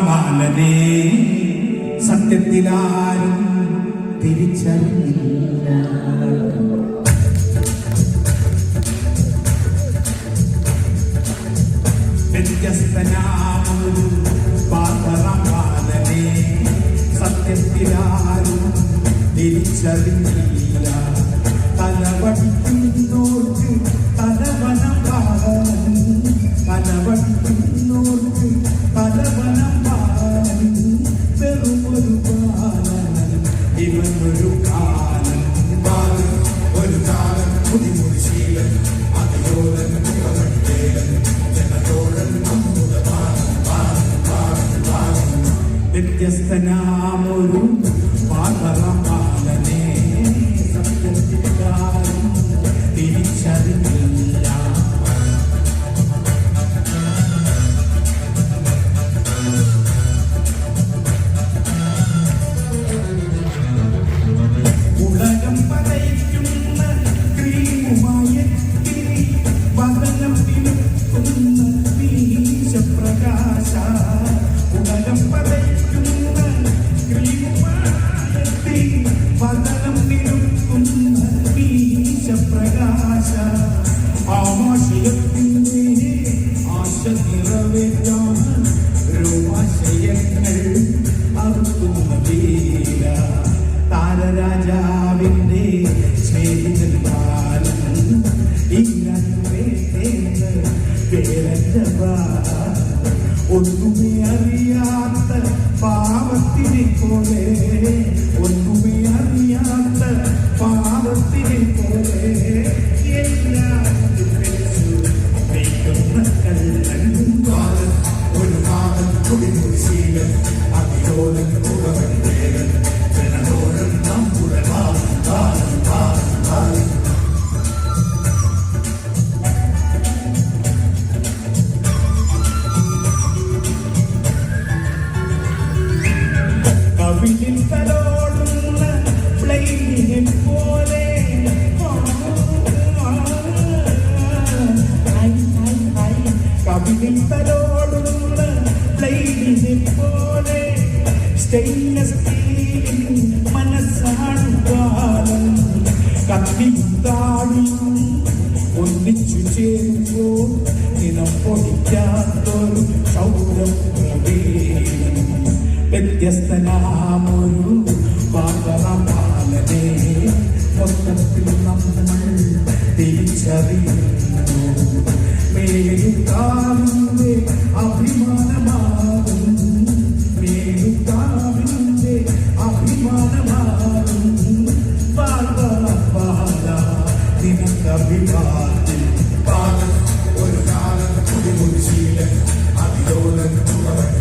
ബാലനെ സത്യത്തിലാരും തിരിച്ചറിഞ്ഞില്ല വ്യത്യസ്തനാമൊരു ബാലനെ സത്യത്തിലാരും തിരിച്ചറിഞ്ഞില്ല തലവടിക്കുന്നോർക്ക് വ്യത്യസ്തനാമൊരു ആമാശയത്തിന്റെ ആശ നിറവേറ്റാൻ രോമാശയങ്ങൾ അറുക്കുന്ന വീര താരരാജാവിന്റെ സ്നേഹിതൻ ബാലൻ ഇങ്ങനെ പേരന്റെ ഒന്നുമേ അറിയാത്ത പാവത്തിനെ പോലെ കവിളിൽ തലോടുന്ന പ്ലെയിനിനെ പോലെ സ്റ്റെയിൻലെസ് സ്റ്റീൽ മനസ്സാണ് കാലം കത്തിയും താടിയും ഒന്നിച്ചു ചേരുമ്പോൾ നിനം പൊടിക്കാത്തൊരു സൗരം വ്യത്യസ്തനാമൊരു പാതളപാലനെ മൊത്തത്തിൽ നമ്മൾ തിരിച്ചറിയുന്നു. മേലുകാവിന്റെ അഭിമാനമാകും മേലുകാവിന്റെ അഭിമാനമാകും പാല നിനക്ക് അഭിവാദ്യം പാലൻ ഒരു കാലം കുടിമുടി ശീലൻ അതിലോലൻ കുളവൻ